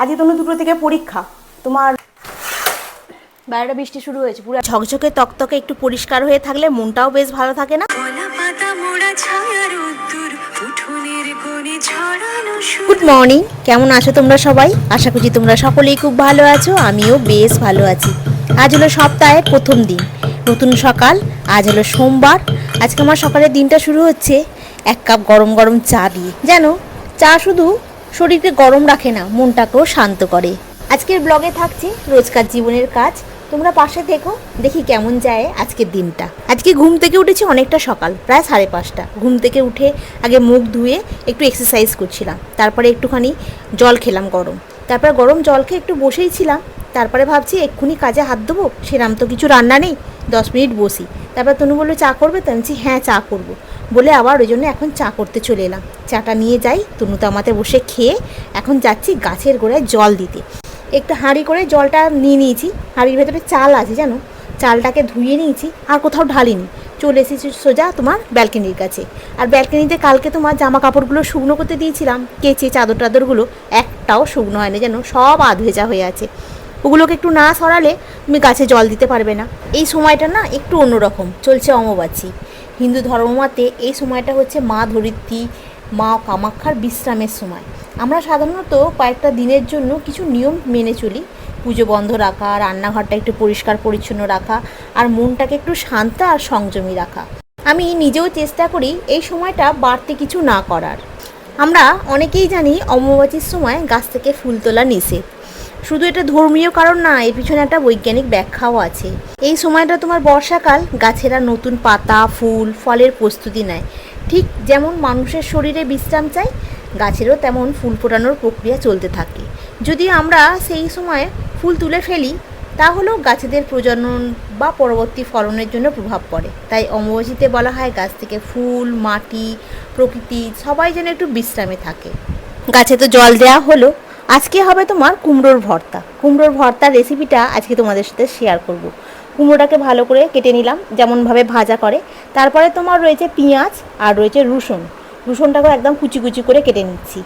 আজকে তনু দুটো থেকে পরীক্ষা। তোমার বাইরেটা বৃষ্টি শুরু হয়েছে পুরো ঝকঝকে তকতকে একটু পরিষ্কার হয়ে থাকলে মনটাও বেশ ভালো থাকে না? গুড মর্নিং কেমন আছো তোমরা সবাই? আশা করছি তোমরা সকলেই খুব ভালো আছো আমিও বেশ ভালো আছি। আজ হলো সপ্তাহের প্রথম দিন নতুন সকাল আজ হলো সোমবার। আজকে আমার সকালের দিনটা শুরু হচ্ছে এক কাপ গরম গরম চা দিয়ে। জানো চা শুধু শরীরকে গরম রাখে না, মনটাকেও শান্ত করে। আজকের ব্লগে থাকছে রোজকার জীবনের কাজ। তোমরা পাশে থেকো, দেখি কেমন যায় আজকের দিনটা। আজকে ঘুম থেকে উঠেছি অনেকটা সকাল, প্রায় সাড়ে পাঁচটা। ঘুম থেকে উঠে আগে মুখ ধুয়ে একটু এক্সারসাইজ করছিলাম। তারপরে একটুখানি জল খেলাম গরম। তারপর গরম জল খেয়ে একটু বসেই ছিলাম। তারপরে ভাবছি, এক্ষুনি কাজে হাত দেবো? সেরাম তো কিছু রান্না নেই, দশ মিনিট বসি। তারপর তনু বলল, চা করবে? তো আমি হ্যাঁ চা করব। বলে আবার ওই জন্য এখন চা করতে চলে এলাম। চাটা নিয়ে যাই তনু তো আমাতে বসে খেয়ে এখন যাচ্ছি গাছের গোড়ায় জল দিতে। একটু হাঁড়ি করে জলটা নিয়ে নিয়েছি, হাঁড়ির ভেতরে চাল আছে জানো? চালটাকে ধুয়ে নিয়েছি, আর কোথাও ঢালিনি। চলে এসেছি সোজা তোমার ব্যালকনির কাছে। আর ব্যালকনিতে কালকে তোমার জামা কাপড়গুলো শুকনো করতে দিয়েছিলাম। কেচে চাদর টাদরগুলো একটাও শুকনো হয়নি যেন সব আধ ভেজা হয়ে আছে। ওগুলোকে একটু না সরালে তুমি গাছে জল দিতে পারবে না। এই সময়টা না একটু অন্যরকম। চলছে অমাবাসী হিন্দু ধর্মমতে এই সময়টা হচ্ছে মা ধরিত্রী, মা কামাক্ষার বিশ্রামের সময়। আমরা সাধারণত কয়েকটা দিনের জন্য কিছু নিয়ম মেনে চলি। পুজো বন্ধ রাখা, রান্নাঘরটা একটু পরিষ্কার পরিচ্ছন্ন রাখা, আর মনটাকে একটু শান্ত আর সংযমী রাখা। আমি নিজেও চেষ্টা করি এই সময়টা বাড়তে কিছু না করার। আমরা অনেকেই জানি অমাবাসীর সময় গাছ থেকে ফুল তোলা নিষেধ। শুধু এটা ধর্মীয় কারণ না, এর পিছনে একটা বৈজ্ঞানিক ব্যাখ্যাও আছে। এই সময়টা তোমার বর্ষাকাল, গাছেরা নতুন পাতা, ফুল, ফলের প্রস্তুতি নেয়। ঠিক যেমন মানুষের শরীরে বিশ্রাম চাই, গাছেরও তেমন ফুল ফোটানোর প্রক্রিয়া চলতে থাকে। যদি আমরা সেই সময় ফুল তুলে ফেলি, তাহলেও গাছেদের প্রজনন বা পরবর্তী ফলনের জন্য প্রভাব পড়ে। তাই অমাবাসীতে বলা হয় গাছ থেকে ফুল, মাটি, প্রকৃতি সবাই যেন একটু বিশ্রামে থাকে। গাছে তো জল দেওয়া হলো আজকে হবে তোমার কুমড়োর ভর্তা। কুমড়োর ভর্তার রেসিপিটা আজকে তোমাদের সাথে শেয়ার করব। কুমড়োটাকে ভালো করে কেটে নিলাম, যেমনভাবে ভাজা করে। তারপরে তোমার রয়েছে পেঁয়াজ আর রয়েছে রসুন। রসুনটাকে একদম কুচি কুচি করে কেটে নিচ্ছি।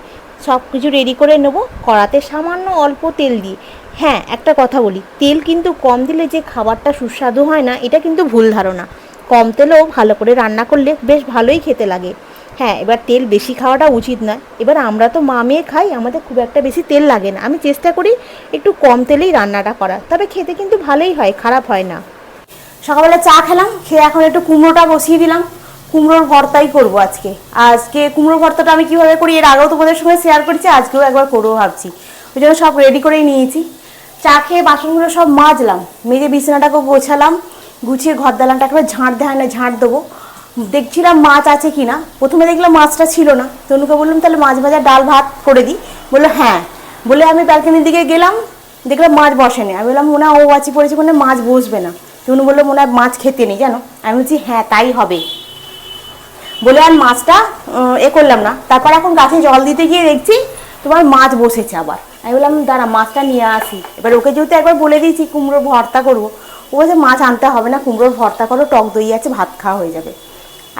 সব কিছু রেডি করে নেব, কড়াতে সামান্য অল্প তেল দিয়ে। হ্যাঁ একটা কথা বলি, তেল কিন্তু কম দিলে যে খাবারটা সুস্বাদু হয় না, এটা কিন্তু ভুল ধারণা। কম তেলেও ভালো করে রান্না করলে বেশ ভালোই খেতে লাগে। হ্যাঁ এবার তেল বেশি খাওয়াটা উচিত নয়। এবার আমরা তো মা মেয়ে খাই, আমাদের খুব একটা বেশি তেল লাগে না। আমি চেষ্টা করি একটু কম তেলেই রান্নাটা করার। তবে খেতে কিন্তু ভালোই হয়, খারাপ হয় না। সকালবেলা চা খেলাম, খেয়ে এখন একটু কুমড়োটা বসিয়ে দিলাম। কুমড়োর ভর্তাই করব আজকে। আজকে কুমড়োর ভর্তাটা আমি কীভাবে করি এর আগেও তোমাদের সঙ্গে শেয়ার করেছি, আজকেও একবার করব ভাবছি। ওই জন্য সব রেডি করেই নিয়েছি। চা খেয়ে বাসনগুলো সব মাজলাম, মেজে বিছানাটাকে গোছালাম, গুছিয়ে ঘর দালানটা একেবারে ঝাঁট দেয় না, ঝাঁট দেবো। দেখছিলাম মাছ আছে কি না প্রথমে দেখলাম মাছটা ছিল না। তনুকে বললাম, তাহলে মাছ ভাজা ডাল ভাত করে দিই। বলল হ্যাঁ। বলে, আমি ব্যালকনির দিকে গেলাম, দেখলাম মাছ বসেনি। আমি বললাম, মনে হয় ও আছি পড়েছে মনে মাছ বসবে না। তনু বলল, মনে হয় মাছ খেতে নেই, জানো? আমি বলছি হ্যাঁ তাই হবে। বলে, আর মাছটা এ করলাম না। তারপর এখন গাছে জল দিতে গিয়ে দেখছি তোমার মাছ বসেছে আবার। আমি বললাম, দাঁড়া, মাছটা নিয়ে আসি। এবার ওকে যেহেতু একবার বলে দিয়েছি কুমড়ো ভর্তা করব। ও বলছে, মাছ আনতে হবে না, কুমড়োর ভর্তা করো, টক দই আছে, ভাত খাওয়া হয়ে যাবে।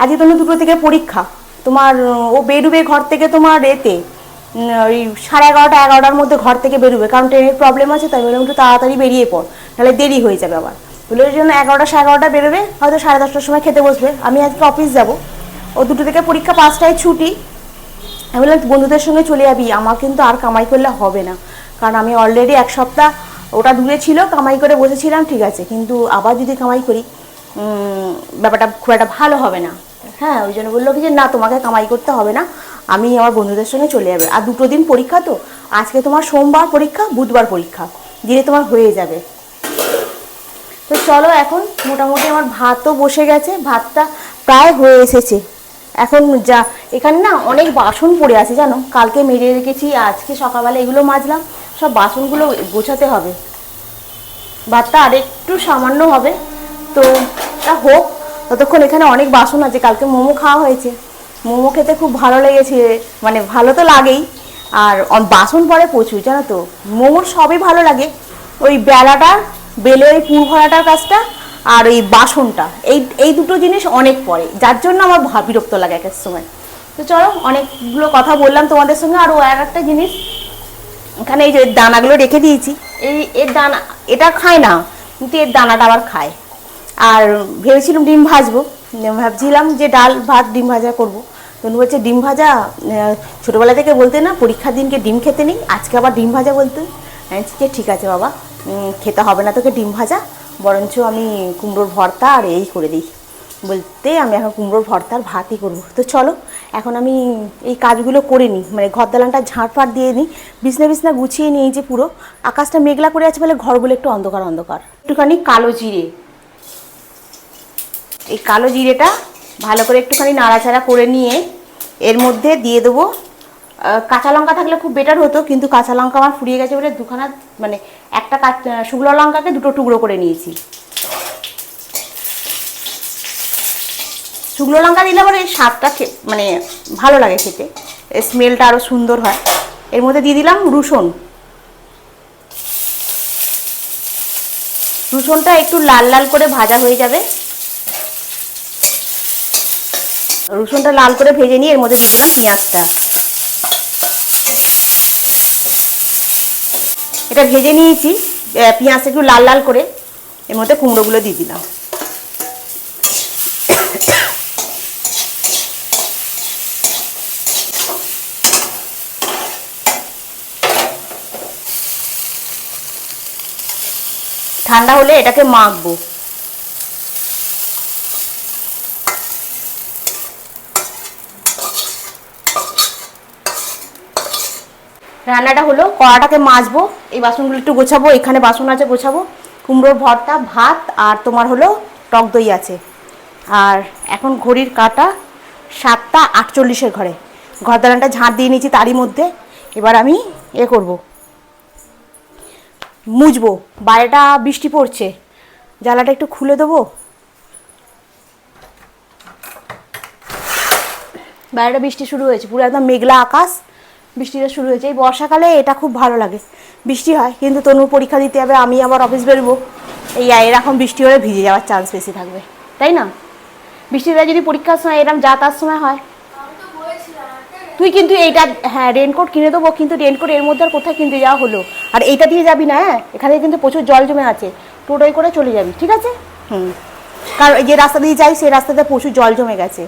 আজকে তোমার দুটো থেকে পরীক্ষা। তোমার, ও বেরোবে ঘর থেকে তোমার এতে ওই সাড়ে এগারোটা, এগারোটার মধ্যে ঘর থেকে বেরোবে। কারণ ট্রেনের প্রবলেম আছে, তাই বললাম একটু তাড়াতাড়ি বেরিয়ে পড় তাহলে দেরি হয়ে যাবে আবার। ওই জন্য এগারোটা সাড়ে এগারোটা বেরোবে, হয়তো সাড়ে দশটার সময় খেতে বসবে। আমি আজকে অফিস যাব। ও দুটো থেকে পরীক্ষা পাঁচটায় ছুটি। আমি বললাম, বন্ধুদের সঙ্গে চলে যাবি। আমার কিন্তু আর কামাই করলে হবে না। কারণ আমি অলরেডি এক সপ্তাহ ওটা দূরে ছিল, কামাই করে বসেছিলাম, ঠিক আছে। কিন্তু আবার যদি কামাই করি ব্যাপারটা খুব একটা ভালো হবে না। হ্যাঁ ওই জন্য বলল যে না, তোমাকে কামাই করতে হবে না। আমি আমার বন্ধুদের সঙ্গে চলে যাবে। আর দুটো দিন পরীক্ষা তো। আজকে তোমার সোমবার পরীক্ষা, বুধবার পরীক্ষা। দিলে তোমার হয়ে যাবে। তো চলো এখন মোটামুটি আমার ভাতও বসে গেছে। ভাতটা প্রায় হয়ে এসেছে। এখন যা, এখানে না অনেক বাসন পড়ে আছে, জানো? কালকে মেরে রেখেছি, আজকে সকালবেলা এগুলো মাজলাম। সব বাসনগুলো গোছাতে হবে। ভাতটা আরেকটু সামান্য হবে। তো তা হোক, ততক্ষণ এখানে অনেক বাসন আছে, কালকে মোমো খাওয়া হয়েছে। মোমো খেতে খুব ভালো লেগেছে মানে ভালো তো লাগেই। আর বাসন পরে প্রচুর, জানো তো? মোমোর সবই ভালো লাগে। ওই বেলাটা, বেলে ওই পুর ভরাটার কাজটা, আর ওই বাসনটা, এই এই দুটো জিনিস অনেক পড়ে যার জন্য আমার বিরক্ত লাগে এক এক সময়। তো চলো, অনেকগুলো কথা বললাম তোমাদের সঙ্গে, আর ও আর একটা জিনিস। এখানে এই যে দানাগুলো রেখে দিয়েছি। এই, এর দানা, এটা খায় না, কিন্তু এর দানাটা আবার খায়। আর ভেবেছিলাম ডিম ভাজবো। ভাবছিলাম যে ডাল ভাত ডিম ভাজা করব। তনু বলছে, ডিম ভাজা? ছোটোবেলা থেকে বলতে না, পরীক্ষার দিনকে ডিম খেতে নেই, আজকে আবার ডিম ভাজা বলতে। যে ঠিক আছে বাবা খেতে হবে না তোকে ডিম ভাজা, বরঞ্চ আমি কুমড়োর ভর্তা আর এই করে দিই। বলতে আমি এখন কুমড়োর ভর্তার ভাতই করব। তো চলো, এখন আমি এই কাজগুলো করে নিই মানে ঘর দালানটা ঝাঁটফাট দিয়ে নিই, বিছনা বিছনা গুছিয়ে নিই যে পুরো। আকাশটা মেঘলা করে আছে বলে ঘরগুলো একটু অন্ধকার অন্ধকার। একটুখানি কালো জিরে এই কালো জিরেটা ভালো করে একটুখানি নাড়াচাড়া করে নিয়ে এর মধ্যে দিয়ে দেবো। কাঁচা লঙ্কা থাকলে খুব বেটার হতো, কিন্তু কাঁচা লঙ্কা আমার ফুরিয়ে গেছে বলে দুখানা মানে একটা শুকনো লঙ্কাকে দুটো টুকরো করে নিয়েছি। শুকনো লঙ্কা দিলে আবার এই স্বাদটা মানে ভালো লাগে খেতে। স্মেলটা আরও সুন্দর হয়। এর মধ্যে দিয়ে দিলাম রসুন। রসুনটা একটু লাল লাল করে ভাজা হয়ে যাবে। রসুনটা লাল করে ভেজে নিয়ে এর মধ্যে দিয়ে দিলাম পেঁয়াজটা। এটা ভেজে নিয়েছি পেঁয়াজটা একটু লাল লাল করে, এর মধ্যে কুমড়োগুলো দিয়ে দিলাম। ঠান্ডা হলে এটাকে মাখবো। রান্নাটা হলো কড়াটাকে মাজবো এই বাসনগুলো একটু গোছাবো, এখানে বাসন আছে, গোছাবো। কুমড়োর ভর্তা, ভাত, আর তোমার হলো টক দই আছে। আর এখন ঘড়ির কাটা সাতটা আটচল্লিশের ঘরে। ঘর দালানটা ঝাঁট দিয়ে নিয়েছি তারই মধ্যে। এবার আমি এ করব। মুছবো। বাইরেটা বৃষ্টি পড়ছে। জ্বালাটা একটু খুলে দেবো? বাইরেটা বৃষ্টি শুরু হয়েছে। পুরো একদম মেঘলা আকাশ। বৃষ্টিটা শুরু হয়েছে। এই বর্ষাকালে এটা খুব ভালো লাগে। বৃষ্টি হয়, কিন্তু তনুর পরীক্ষা দিতে হবে আমি আবার অফিস বেরবো। এই এরকম বৃষ্টি হলে ভিজে যাওয়ার চান্স বেশি থাকবে। তাই না? বৃষ্টিটা যদি পরীক্ষার সময় এরকম যাতায়াত সময় হয়। তুই কিন্তু এইটা হ্যাঁ রেনকোট কিনে দেবো, কিন্তু রেনকোট এর মধ্যে আর কোথায় কিনতে যাওয়া হলো? আর এইটা দিয়ে যাবি না হ্যাঁ? এখানে কিন্তু প্রচুর জল জমে আছে। টোটোয় করে চলে যাবি, ঠিক আছে? হুম। কারণ যে রাস্তা দিয়ে যাই, সেই রাস্তাতে প্রচুর জল জমে গেছে।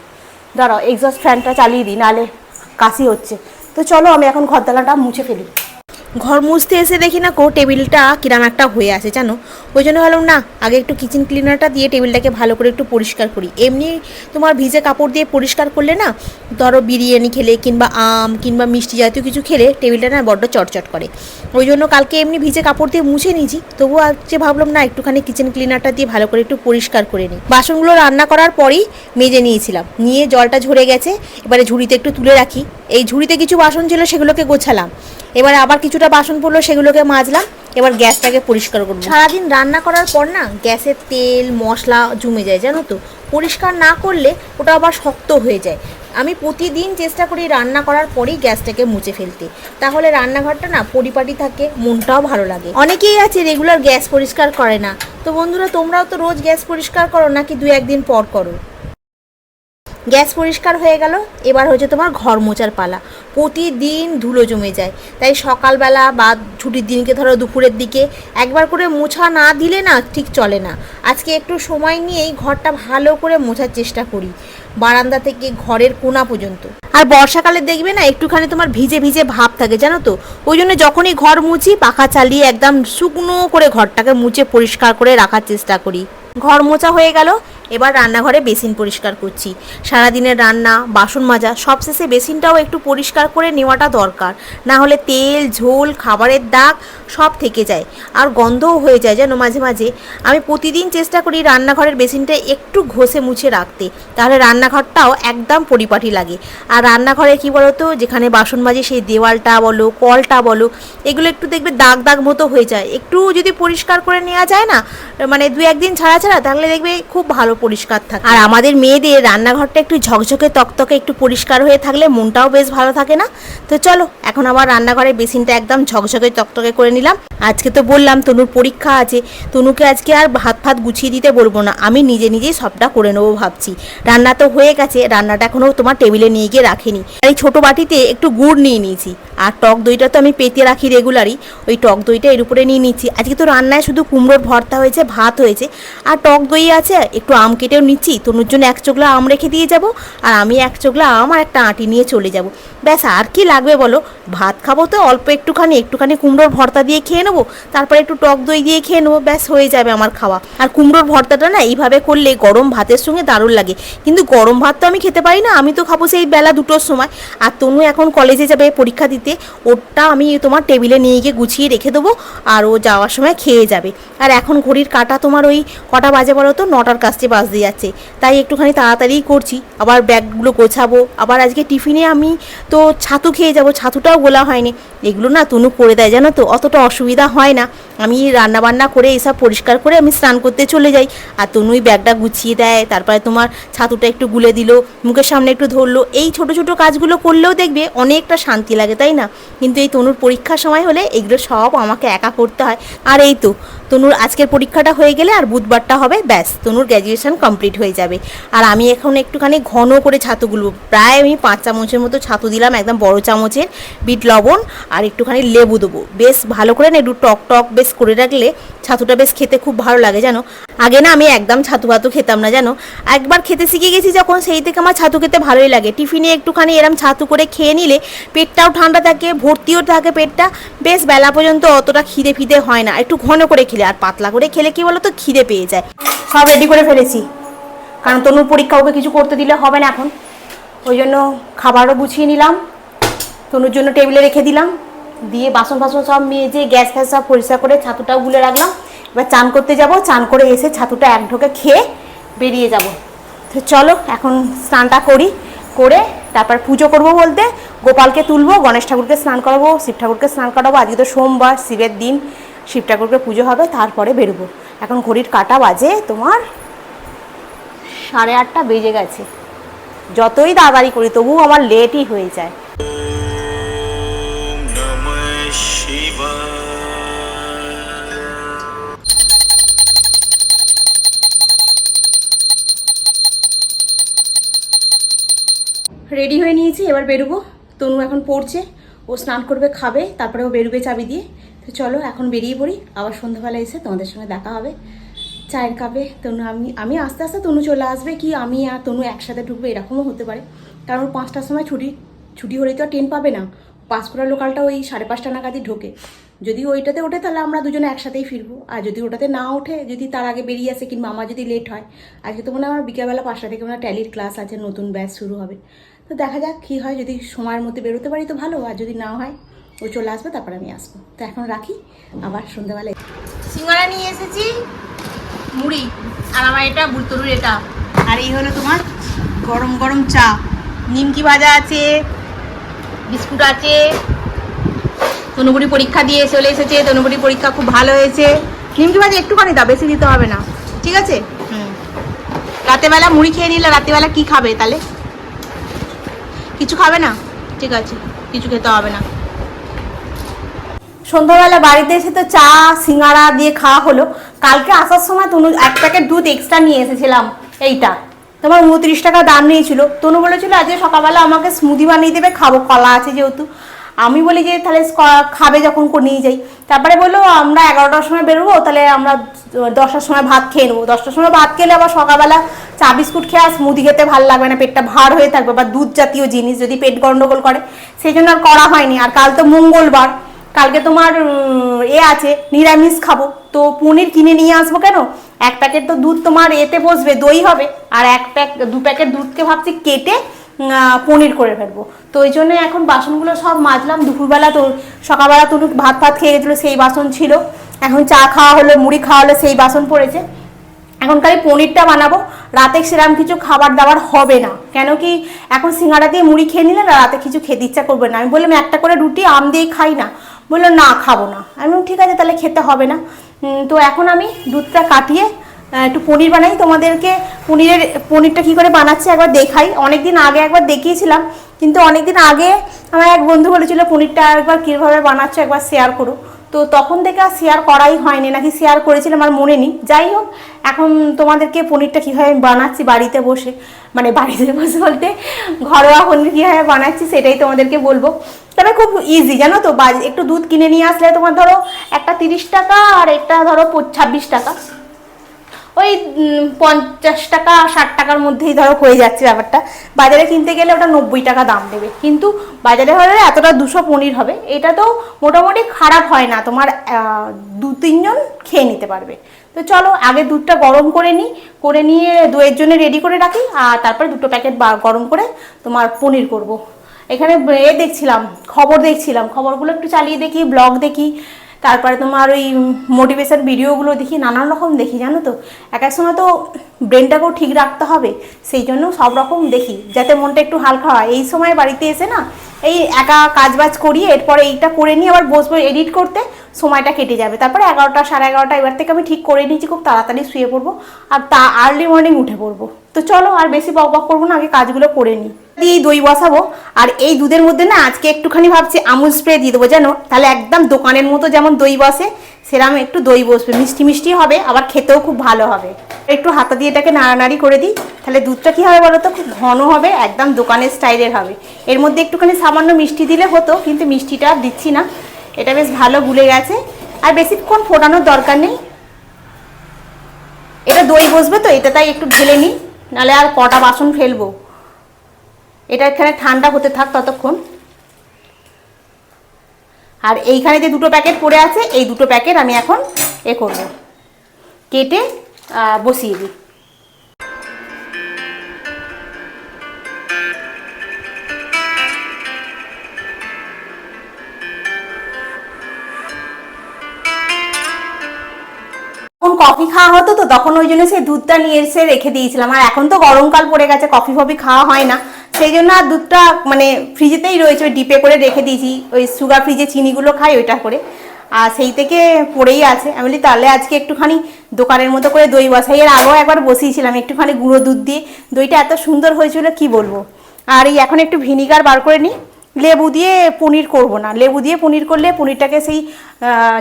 দাঁড়াও এক্সস্ট ফ্যানটা চালিয়ে দিই নাহলে কাশি হচ্ছে। তো চলো আমি এখন ঘরদালাটা মুছে ফেলি। ঘর মুছতে এসে দেখি না কো টেবিলটা কিরাম একটা হয়ে আছে, জানো? ওই জন্য ভাবলাম, না, আগে একটু কিচেন ক্লিনারটা দিয়ে টেবিলটাকে ভালো করে একটু পরিষ্কার করি। এমনি তোমার ভিজে কাপড় দিয়ে পরিষ্কার করলে না, ধরো বিরিয়ানি খেলে কিংবা আম কিংবা মিষ্টি জাতীয় কিছু খেলে টেবিলটা না বড্ড চটচট করে। ওই জন্য কালকে এমনি ভিজে কাপড় দিয়ে মুছে নিয়েছি, তবুও আজকে ভাবলাম, না, একটুখানি কিচেন ক্লিনারটা দিয়ে ভালো করে একটু পরিষ্কার করে নিই। বাসনগুলো রান্না করার পরেই মেজে নিয়েছিলাম, নিয়ে জলটা ঝরে গেছে, এবারে ঝুড়িতে একটু তুলে রাখি। এই ঝুড়িতে কিছু বাসন ছিল সেগুলোকে গোছালাম। এবারে আবার কিছুটা বাসন পড়ল, সেগুলোকে মাজলাম। এবার গ্যাসটাকে পরিষ্কার করব। সারাদিন রান্না করার পর না গ্যাসের তেল, মশলা জমে যায়, জানো তো? পরিষ্কার না করলে ওটা আবার শক্ত হয়ে যায়। আমি প্রতিদিন চেষ্টা করি রান্না করার পরেই গ্যাসটাকে মুছে ফেলতে। তাহলে রান্নাঘরটা না পরিপাটি থাকে, মনটাও ভালো লাগে। অনেকেই আছে রেগুলার গ্যাস পরিষ্কার করে না। তো বন্ধুরা, তোমরাও তো রোজ গ্যাস পরিষ্কার করো নাকি দু একদিন পর করো? গ্যাস পরিষ্কার হয়ে গেল, এবার হচ্ছে তোমার ঘর মোচার পালা। প্রতিদিন ধুলো জমে যায়। তাই সকালবেলা বা ছুটির দিনকে ধরো দুপুরের দিকে একবার করে মোছা না দিলে না ঠিক চলে না। আজকে একটু সময় নিয়েই ঘরটা ভালো করে মোছার চেষ্টা করি, বারান্দা থেকে ঘরের কোনা পর্যন্ত। আর বর্ষাকালে দেখবে না একটুখানি তোমার ভিজে ভিজে ভাব থাকে, জানো তো? ওই জন্য যখনই ঘর মুছি, পাখা চালিয়ে একদম শুকনো করে ঘরটাকে মুছে পরিষ্কার করে রাখার চেষ্টা করি। ঘর মোছা হয়ে গেল এবার রান্নাঘরে বেসিন পরিষ্কার করছি। সারাদিনের রান্না, বাসন মাজা, সবশেষে বেসিনটাও একটু পরিষ্কার করে নেওয়াটা দরকার। না হলে তেল, ঝোল, খাবারের দাগ সব থেকে যায়। আর গন্ধও হয়ে যায় যেন মাঝে মাঝে। আমি প্রতিদিন চেষ্টা করি রান্নাঘরের বেসিনটা একটু ঘষে মুছে রাখতে। তাহলে রান্নাঘরটাও একদম পরিপাটি লাগে। আর রান্নাঘরে কি বলতো? যেখানে বাসন মাজি সেই দেওয়ালটা বলো, কলটা বলো, এগুলো একটু দেখবে দাগ দাগ মতো হয়ে যায়। একটু যদি পরিষ্কার করে নেওয়া যায় না মানে দু একদিন ছাড়া ছাড়া, তাহলে দেখবে খুব ভালো পরিষ্কার থাকে। আর আমাদের মেয়েদের রান্নাঘরটা একটু ঝকঝকে তকতকে একটু পরিষ্কার হয়ে থাকলে মনটাও বেশ ভালো থাকে না? তো চলো, এখন আবার রান্নাঘরের বেসিনটা একদম ঝকঝকে তকতকে করে নিলাম। আজকে তো বললাম তনুর পরীক্ষা আছে, তনুকে আজকে আর ভাত ফাত গুছিয়ে দিতে বলব না। আমি নিজে নিজেই সবটা করে নেব ভাবছি। রান্না তো হয়ে গেছে, রান্নাটা এখনও তোমার টেবিলে নিয়ে গিয়ে রাখিনি। এই ছোটো বাটিতে একটু গুড় নিয়ে নিয়েছি। আর টক দইটা তো আমি পেতে রাখি রেগুলারই, ওই টক দইটা এর উপরে নিয়ে নিচ্ছি। আজকে তো রান্নায় শুধু কুমড়োর ভর্তা হয়েছে, ভাত হয়েছে। আর টক দই আছে, একটু আম কেটেও নিচ্ছি। তনুর জন্য এক চোগলা আম রেখে দিয়ে যাব। আর আমি এক চোগলা আম আর একটা আঁটি নিয়ে চলে যাব। ব্যাস, আর কি লাগবে বলো? ভাত খাব তো, অল্প একটুখানি একটুখানি কুমড়োর ভর্তা দিয়ে খেয়ে নেব, তারপরে একটু টক দই দিয়ে খেয়ে নেব, ব্যাস হয়ে যাবে আমার খাওয়া। আর কুমড়োর ভর্তাটা না, এইভাবে করলে গরম ভাতের সঙ্গে দারুণ লাগে। কিন্তু গরম ভাত তো আমি খেতে পারি না, আমি তো খাব সেই বেলা দুটোর সময়। আর তনু এখন কলেজে যাবে পরীক্ষা দিতে ওটা আমি তোমার টেবিলে নিয়ে গিয়ে গুছিয়ে রেখে দেবো, আর ও যাওয়ার সময় খেয়ে যাবে। আর এখন ঘড়ির কাটা তোমার ওই কটা বাজে বলো তো, নটার কাছে বাজতে যাচ্ছে। তাই একটুখানি তাড়াতাড়ি করছি, আবার ব্যাগগুলো গোছাবো, আবার আজকে টিফিনে আমি তো ছাতু খেয়ে যাব, ছাতুটাও গোলা হয়নি। এগুলো না তনু করে দেয়, জানো তো? অতটা অসুবিধা হয় না। আমি রান্না বান্না করে এসব পরিষ্কার করে আমি স্নান করতে চলে যাই। আর তনুই ব্যাগটা গুছিয়ে দেয়, তারপরে তোমার ছাতুটা একটু গুলে দিল, মুখের সামনে একটু ধরলো। এই ছোট ছোট কাজগুলো করলেও দেখবে অনেকটা শান্তি লাগে, তাই না? কিন্তু এই তনুর পরীক্ষার সময় হলে এগুলো সব আমাকে একা করতে হয়। আর এই তো তনুর আজকের পরীক্ষাটা হয়ে গেলে আর বুধবারটা হবে, ব্যাস, তনুর গ্র্যাজুয়েশন কমপ্লিট হয়ে যাবে। আর আমি এখন একটুখানি ঘন করে ছাতু ছাতুগুলো প্রায় আমি পাঁচ চামচের মতো ছাতু দিলাম, একদম বড় চামচের বিট লবণ আর একটুখানি লেবু দেবো। বেশ ভালো করে না একটু টক টক বেশ করে রাখলে ছাতুটা বেশ খেতে খুব ভালো লাগে, জানো? আগে না আমি একদম ছাতু ভাতু খেতাম না, জানো? একবার খেতে শিখে গেছি যখন সেই থেকে আমার ছাতু খেতে ভালোই লাগে। টিফিনে একটুখানি এরম ছাতু করে খেয়ে নিলে পেটটাও ঠান্ডা থাকে, ভর্তিও থাকে পেটটা। বেশ বেলা পর্যন্ত অতটা খিদে ফিদে হয় না, একটু ঘন করে খেলে। আর পাতলা করে খেলে কি বলো তো খিদে পেয়ে যায়। সব রেডি করে ফেলেছি। কারণ তনুর পরীক্ষা ওকে কিছু করতে দিলে হবে না এখন। ওই জন্য খাবারও গুছিয়ে নিলাম। তনুর জন্য টেবিলে রেখে দিলাম। দিয়ে বাসন ফাসন সব মেজে গ্যাস ফ্যাস সব পরিষ্কার করে ছাতুটাও গুলে রাখলাম। এবার চান করতে যাব, চান করে এসে ছাতুটা এক ঢোকে খেয়ে বেরিয়ে যাব। তো চলো, এখন স্নানটা করি, করে তারপর পুজো করব বলতে। গোপালকে তুলবো, গণেশ ঠাকুরকে স্নান করাবো, শিব ঠাকুরকে স্নান করাবো। আজকে তো সোমবার, শিবের দিন। শিব ঠাকুরকে পুজো হবে, তারপরে বেরোবো। এখন ঘড়ির কাটা বাজে তোমার সাড়ে আটটা বেজে গেছে। যতই তাড়াতাড়ি করি, তবুও আমার লেটই হয়ে যায়। রেডি হয়ে নিয়েছি, এবার বেরোবো। তনু এখন পড়ছে, ও স্নান করবে, খাবে, তারপরে ও বেরোবে চাবি দিয়ে। তো চলো, এখন বেরিয়ে পড়ি। আবার সন্ধ্যাবেলা এসে তোমাদের সঙ্গে দেখা হবে। চায়ের কাপে তনু, আমি আমি আস্তে আস্তে তনু চলে আসবে কি, আমি আর তনু একসাথে ঢুকবো, এরকমও হতে পারে। কারণ ওর পাঁচটার সময় ছুটি ছুটি হলে তো আর ট্রেন পাবে না। পাঁচকুড়া লোকালটা ওই সাড়ে পাঁচটা নাগাদই ঢোকে। যদি ওইটাতে ওঠে, তাহলে আমরা দুজনে একসাথেই ফিরবো। আর যদি ওটাতে না ওঠে, যদি তার আগে বেরিয়ে আসে কিংবা আমার যদি লেট হয়, আজকে তো মনে হয় আমার বিকেলবেলা পাঁচটা থেকে মনে হয় ট্যালির ক্লাস আছে, নতুন ব্যাচ শুরু হবে। তো দেখা যাক কী হয়, যদি সময়ের মধ্যে বেরোতে পারি তো ভালো, আর যদি না হয়, ও চলে আসবে, তারপর আমি আসব। তো এখন রাখি, আবার সন্ধ্যাবেলায়। সিঙ্গারা নিয়ে এসেছি, মুড়ি, আর আমার এটা, বুলতরুর এটা। আর এই হলো তোমার গরম গরম চা। নিমকি ভাজা আছে, বিস্কুট আছে, তনুবুড়ি পরীক্ষা দিয়ে চলে এসেছে, তনুবুড়ি পরীক্ষা খুব ভালো হয়েছে। নিমকি ভাজা একটুখানি দাও, বেশি দিতে হবে না। ঠিক আছে? হুম। রাতেবেলা মুড়ি খেয়ে নিলে রাতেবেলা কি খাবে তাহলে? কিছু খাবে না? ঠিক আছে, কিছু খেতে হবে না। সন্ধ্যাবেলা বাড়িতে এসে তো চা, সিঙ্গারা দিয়ে খাওয়া হলো। কালকে আসার সময় তনু এক প্যাকেট দুধ এক্সট্রা নিয়ে এসেছিলাম, এইটা। তোমার উনত্রিশ টাকা দাম নিয়েছিল। তনু বলেছিল, আজকে সকালবেলা আমাকে স্মুদি বানিয়ে দেবে, খাব, কলা আছে যেহেতু। আমি বলি যে, তাহলে খাবে যখন নিয়ে যাই। তারপরে বলল, আমরা এগারোটার সময় বেরোবো, তাহলে আমরা দশটার সময় ভাত খেয়ে নেব। দশটার সময় ভাত খেলে আবার সকালবেলা চা, বিস্কুট খেয়ে আর স্মুদি খেতে ভালো লাগবে না, পেটটা ভার হয়ে থাকবে, বা দুধ জাতীয় জিনিস যদি পেট গন্ডগোল করে। সেই জন্য আর করা হয়নি। আর কাল তো মঙ্গলবার। কালকে তোমার এ আছে, নিরামিষ খাব। তো পনির কিনে নিয়ে আসব কেন? এক প্যাকেট তো দুধ তোমার এতে বসবে, দই হবে। আর এক প্যাক, দু প্যাকেট দুধকে ভাবছি কেটে পনির করে ফেলব। তো ওই জন্য এখন বাসনগুলো সব মাজলাম। দুপুরবেলা তো সকালবেলা তো ভাত ভাত খেয়ে গেছিল, সেই বাসন ছিল। এখন চা খাওয়া হলো, মুড়ি খাওয়া হলো, সেই বাসন পড়েছে। এখন খালি পনিরটা বানাবো। রাতে সেরকম কিছু খাবার দাবার হবে না। কেন কি এখন সিঙ্গাড়া দিয়ে মুড়ি খেয়ে নিলে না, রাতে কিছু খেতে ইচ্ছা করবে না। আমি বললাম, একটা করে রুটি, আম দিয়ে খাই না। বলল, না, খাব না। আমি ঠিক আছে, তাহলে খেতে হবে না। তো এখন আমি দুধটা কাটিয়ে একটু পনির বানাই। তোমাদেরকে পনিরের, পনিরটা কি করে বানাচ্ছে একবার দেখাই। অনেক দিন আগে একবার দেখিয়েছিলাম, কিন্তু অনেক দিন আগে আমার এক বন্ধু বলেছিল পনিরটা একবার কীভাবে বানাচ্ছো একবার শেয়ার করো। তো তখন থেকে আর শেয়ার করাই হয়নি, নাকি শেয়ার করেছিলাম আমার মনে নেই। যাই হোক, এখন তোমাদেরকে পনিরটা কীভাবে আমি বানাচ্ছি বাড়িতে বসে মানে বাড়িতে বসে বলতে ঘরোয়া পনির কীভাবে বানাচ্ছি সেটাই তোমাদেরকে বলব। তবে খুব ইজি জানো তো একটু দুধ কিনে নিয়ে আসলে তোমার ধরো একটা তিরিশ টাকা আর একটা ধরো ছাব্বিশ টাকা। ওই পঞ্চাশ টাকা, ষাট টাকার মধ্যেই ধরো হয়ে যাচ্ছে ব্যাপারটা। বাজারে কিনতে গেলে ওটা নব্বই টাকা দাম দেবে। কিন্তু বাজারে হলে এতটা দুশো পনির হবে। এটা তো মোটামুটি খারাপ হয় না। তোমার দু তিনজন খেয়ে নিতে পারবে। তো চলো, আগে দুধটা গরম করে নিই। করে নিয়ে দইয়ের জন্য রেডি করে রাখি। আর তারপরে দুটো প্যাকেট গরম করে তোমার পনির করব। এখানে এ দেখছিলাম, খবর দেখছিলাম। খবরগুলো একটু চালিয়ে দেখি ব্লগ দেখি। তারপরে তোমার ওই মোটিভেশান ভিডিওগুলো দেখি, নানান রকম দেখি, জানো তো? এক এক সময় তো ব্রেনটাকেও ঠিক রাখতে হবে, সেই জন্য সব রকম দেখি, যাতে মনটা একটু হালকা হয়। এই সময় বাড়িতে এসে না এই একা কাজবাজ করিয়ে এরপরে এইটা করে নিয়ে আবার বসবো এডিট করতে, সময়টা কেটে যাবে। তারপরে এগারোটা, সাড়ে এগারোটা, এবার থেকে আমি ঠিক করে নিয়েছি, খুব তাড়াতাড়ি শুয়ে পড়ব আর তা আর্লি মর্নিং উঠে পড়ব। তো চলো আর বেশি বক বক করব না, আগে কাজগুলো করে নিই। দিয়ে দই বসাবো, আর এই দুধের মধ্যে না আজকে একটুখানি ভাবছি আমুল স্প্রে দিয়ে দেবো, জানো? তাহলে একদম দোকানের মতো যেমন দই বসে সেরকম একটু দই বসবে। মিষ্টি মিষ্টি হবে, আবার খেতেও খুব ভালো হবে। একটু হাতা দিয়ে এটাকে নাড়ানাড়ি করে দিই। তাহলে দুধটা কী হবে বলো তো খুব ঘন হবে, একদম দোকানের স্টাইলের হবে। এর মধ্যে একটুখানি সামান্য মিষ্টি দিলে হতো, কিন্তু মিষ্টিটা দিচ্ছি না। এটা বেশ ভালো গুলে গেছে। আর বেশিক্ষণ ফোটানোর দরকার নেই। এটা দই বসবে তো, এটা তাই একটু ঢেলে নিই। নাহলে আর কটা বাসন ফেলব। এটা এখানে ঠান্ডা হতে থাক ততক্ষণ। আর এইখানে যে দুটো প্যাকেট পড়ে আছে, এই দুটো প্যাকেট আমি এখন এ করব। কেটে বসিয়ে কফি খাওয়া হতো তো তখন ওই জন্য সেই দুধটা নিয়ে এসে রেখে দিয়েছিলাম। আর এখন তো গরমকাল পড়ে গেছে, কফি ফফি খাওয়া হয় না। সেই জন্য আর দুধটা মানে ফ্রিজেতেই রয়েছে, ওই ডিপে করে রেখে দিয়েছি। ওই সুগার ফ্রিজে চিনিগুলো খাই, ওইটা করে। আর সেই থেকে পড়েই আছে। আমি বলি তাহলে আজকে একটুখানি দোকানের মতো করে দই বসাই এর আগেও একবার বসিয়েছিলাম, একটুখানি গুঁড়ো দুধ দিয়ে। দইটা এত সুন্দর হয়েছিল, কি বলব? আর এই এখন একটু ভিনিগার বার করে নিই। লেবু দিয়ে পনির করব না। লেবু দিয়ে পনির করলে পনিরটাকে সেই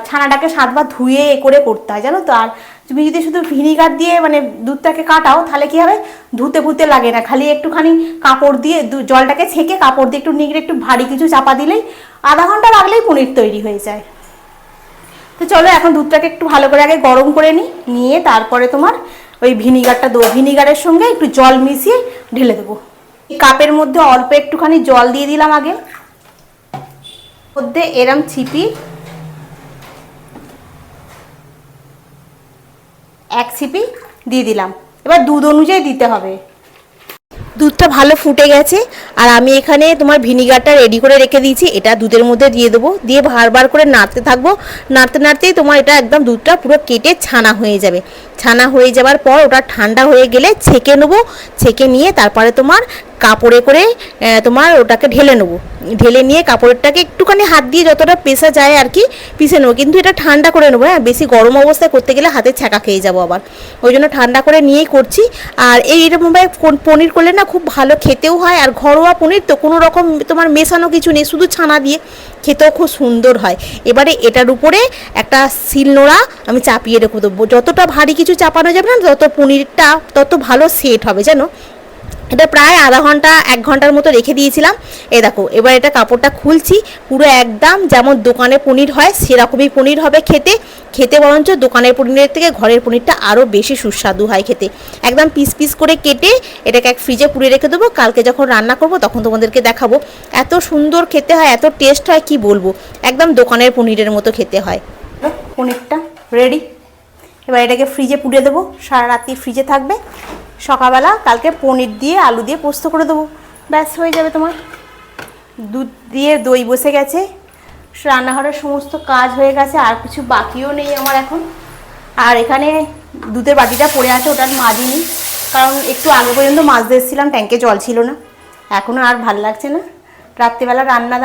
ছানাটাকে সাতবার ধুয়ে এ করে করতে হয়, জানো তো? আর তুমি যদি শুধু ভিনিগার দিয়ে মানে দুধটাকে কাটাও, তাহলে কী হবে? ধুতে ফুতে লাগে না। খালি একটুখানি কাপড় দিয়ে জলটাকে ছেঁকে কাপড় দিয়ে একটু নিগড়ে একটু ভারী কিছু চাপা দিলেই আধা ঘণ্টা লাগলেই পনির তৈরি হয়ে যায়। তো চলো এখন দুধটাকে একটু ভালো করে আগে গরম করে নিই, নিয়ে তারপরে তোমার ওই ভিনিগারটা দেবো ভিনিগারের সঙ্গে একটু জল মিশিয়ে ঢেলে দেবো। কাপের মধ্যে অল্প একটুখানি জল দিয়ে দিলাম আগে। মধ্যে এরম ছিপি এক ছিপি দিয়ে দিলাম। এবার দুধ অনুযায়ী দিতে হবে। দুধটা ভালো ফুটে গেছে, আর আমি এখানে তোমার ভিনিগারটা রেডি করে রেখে দিয়েছি, এটা দুধের মধ্যে দিয়ে দেবো, দিয়ে বারবার করে নাড়তে থাকব, নাড়তে নাড়তেই তোমার এটা একদম দুধটা পুরো কেটে ছানা হয়ে যাবে। ছানা হয়ে যাওয়ার পর ওটা ঠান্ডা হয়ে গেলে ছেঁকে নেব। ছেঁকে নিয়ে তারপরে তোমার কাপড়ে করে তোমার ওটাকে ঢেলে নেব। ঢেলে নিয়ে কাপড়টাকে একটুখানি হাত দিয়ে যতটা পেশা যায় আর কি, পিষে নেব। কিন্তু এটা ঠান্ডা করে নেব হ্যাঁ? বেশি গরম অবস্থায় করতে গেলে হাতে ছ্যাঁকা খেয়ে যাব আবার। ওই জন্য ঠান্ডা করে নিয়েই করছি। আর এই এরকমভাবে পনির করলে না খুব ভালো খেতেও হয়। আর ঘরোয়া পনির তো কোনো রকম তোমার মেশানো কিছু নেই, শুধু ছানা দিয়ে। খেতেও খুব সুন্দর হয়। এবারে এটার উপরে একটা শিলনোড়া আমি চাপিয়ে রেখে দেবো। যতটা ভারী কিছু চাপানো যাবে না, তত পনিরটা তত ভালো সেট হবে, জানো? এটা প্রায় আধা ঘণ্টা, এক ঘণ্টার মতো রেখে দিয়েছিলাম। এ দেখো, এবার এটা কাপড়টা খুলছি, পুরো একদম যেমন দোকানে পনির হয়, সেরকমই পনির হবে খেতে। খেতে বরঞ্চ দোকানের পনিরের থেকে ঘরের পনিরটা আরও বেশি সুস্বাদু হয় খেতে। একদম পিস পিস করে কেটে এটাকে এক ফ্রিজে পুড়ে রেখে দেবো। কালকে যখন রান্না করব, তখন তোমাদেরকে দেখাবো। এত সুন্দর খেতে হয়, এত টেস্ট হয়, কি বলব? একদম দোকানের পনিরের মতো খেতে হয়। পনিরটা রেডি এবার এটাকে ফ্রিজে পুড়ে দেবো। সারা রাত্রি ফ্রিজে থাকবে। সকালবেলা কালকে পনির দিয়ে আলু দিয়ে পোস্ত করে দেবো। ব্যাস, হয়ে যাবে তোমার। দুধ দিয়ে দই বসে গেছে। রান্নাঘরের সমস্ত কাজ হয়ে গেছে, আর কিছু বাকিও নেই আমার এখন। আর এখানে দুধের বাটিটা পড়ে আছে, ওটা মাজিনি। কারণ একটু আগে পর্যন্ত মাছ এসেছিলাম, ট্যাঙ্কে জল ছিল না। এখনও আর ভালো লাগছে না। রাত্রিবেলা রান্না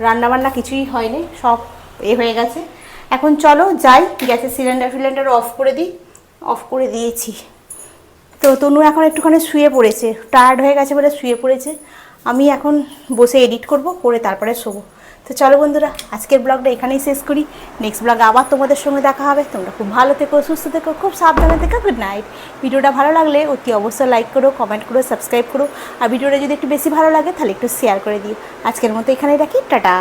রান্না বান্না কিছুই হয়নি, সব এ হয়ে গেছে। এখন চলো যাই, গ্যাসের সিলিন্ডার ফিলিন্ডার অফ করে দিই। অফ করে দিয়েছি। তো তনু এখন একটুখানি শুয়ে পড়েছে টায়ার্ড হয়ে গেছে বলে শুয়ে পড়েছে। আমি এখন বসে এডিট করব, করে তারপরে শোবো। তো চলো বন্ধুরা, আজকের ব্লগটা এখানেই শেষ করি। নেক্সট ব্লগে আবার তোমাদের সঙ্গে দেখা হবে। তোমরা খুব ভালো থেকো, সুস্থ থেকো, খুব সাবধানে থেকো গুড নাইট ভিডিওটা ভালো লাগলে অতি অবশ্যই লাইক করো কমেন্ট করো সাবস্ক্রাইব করো। আর ভিডিওটা যদি একটু বেশি ভালো লাগে, তাহলে একটু শেয়ার করে দিও। আজকের মতো এখানেই রাখি, টাটা।